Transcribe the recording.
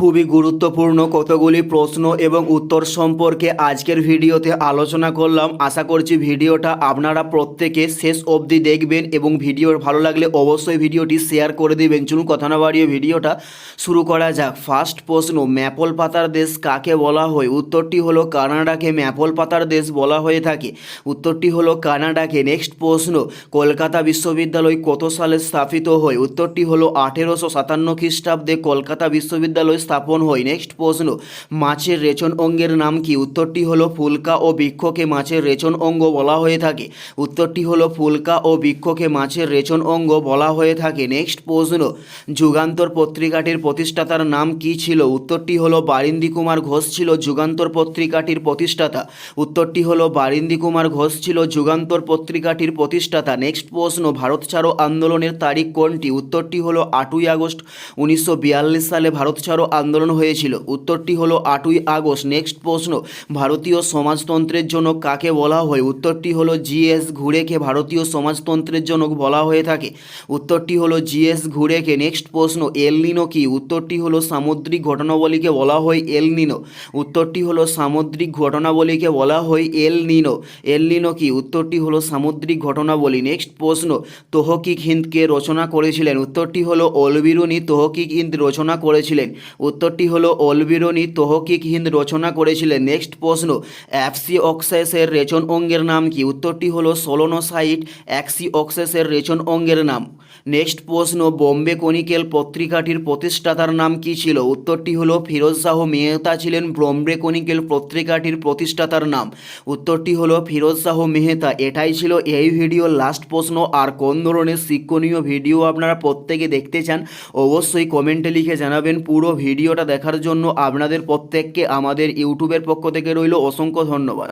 খুবই গুরুত্বপূর্ণ কতগুলি প্রশ্ন এবং উত্তর সম্পর্কে আজকের ভিডিওতে আলোচনা করলাম। আশা করছি ভিডিওটা আপনারা প্রত্যেকে শেষ অবধি দেখবেন এবং ভিডিওর ভালো লাগলে অবশ্যই ভিডিওটি শেয়ার করে দিবেন। চলুন কথা না বাড়িয়ে ভিডিওটা শুরু করা যাক। ফার্স্ট প্রশ্ন, ম্যাপল পাতার দেশ কাকে বলা হয়? উত্তরটি হলো কানাডাকে ম্যাপল পাতার দেশ বলা হয়ে থাকে। উত্তরটি হলো কানাডাকে। নেক্সট প্রশ্ন, কলকাতা বিশ্ববিদ্যালয় কত সালে স্থাপিত হয়? উত্তরটি হলো আঠেরোশো সাতান্ন খ্রিস্টাব্দে কলকাতা বিশ্ববিদ্যালয় স্থাপন হয়। নেক্সট প্রশ্ন, মাছের রেচন অঙ্গের নাম কি? উত্তরটি হলো ফুলকা ও বৃক্ষকে মাছের রেচন অঙ্গ বলা হয়ে থাকে। উত্তরটি হলো ফুলকা ও বৃক্ষকে মাছের রেচন অঙ্গ বলা হয়ে থাকে। নেক্সট প্রশ্ন, যুগান্তর পত্রিকাটির প্রতিষ্ঠাতার নাম কি ছিল? উত্তরটি হলো বারিন্দি কুমার ঘোষ ছিল যুগান্তর পত্রিকাটির প্রতিষ্ঠাতা। উত্তরটি হলো বারিন্দি কুমার ঘোষ ছিল যুগান্তর পত্রিকাটির প্রতিষ্ঠাতা। নেক্সট প্রশ্ন, ভারত ছাড়ো আন্দোলনের তারিখ কোনটি? উত্তরটি হলো আটই আগস্ট উনিশশো বিয়াল্লিশ সালে ভারত ছাড়ো আন্দোলন হয়েছিল। উত্তরটি হলো আটই আগস্ট। নেক্সট প্রশ্ন, ভারতীয় সমাজতন্ত্রের জনক কাকে বলা হয়? উত্তরটি হলো জিএস ঘুরেকে ভারতীয় সমাজতন্ত্রের জনক বলা হয়ে থাকে। উত্তরটি হলো জিএস ঘুরেকে। নেক্সট প্রশ্ন এল নিনো কি? উত্তরটি হলো সামুদ্রিক ঘটনাবলীকে বলা হয় এল নিনো উত্তরটি হলো সামুদ্রিক ঘটনাবলীকে বলা হয় এল নিনো এল নিনো কি? উত্তরটি হলো সামুদ্রিক ঘটনাবলী। নেক্সট প্রশ্ন, তোহকিক হিন্দকে রচনা করেছিলেন? উত্তরটি হলো অলবিরুনি তোহকিক হিন্দ রচনা করেছিলেন। উত্তরটি হলো অলবিরুনি তোহকিক হিন্দ রচনা করেছিলেন। নেক্সট প্রশ্ন, অ্যাপসি অক্সাইসের রেচন অঙ্গের নাম কি? উত্তরটি হলো, সোলোনোসাইট অ্যাক্সি অক্সাইসের রেচন অঙ্গের নাম। নেক্সট প্রশ্ন, বোম্বে কনিকেল পত্রিকাটির প্রতিষ্ঠাতার নাম কি ছিল? উত্তরটি হলো, ফিরোজ শাহ মেহতা ছিলেন বোম্বে কনিকেল পত্রিকাটির প্রতিষ্ঠাতার নাম। উত্তরটি হলো, ফিরোজ শাহ মেহতা। এটাই ছিল এই ভিডিওর লাস্ট প্রশ্ন। আর কোন ধরনের শিক্ষণীয় ভিডিও আপনারা প্রত্যেকে দেখতে চান, অবশ্যই কমেন্টে লিখে জানাবেন পুরো ভিডিওটা দেখার জন্য আপনাদের প্রত্যেককে আমাদের ইউটিউবের পক্ষ থেকে রইল অসংখ্য ধন্যবাদ।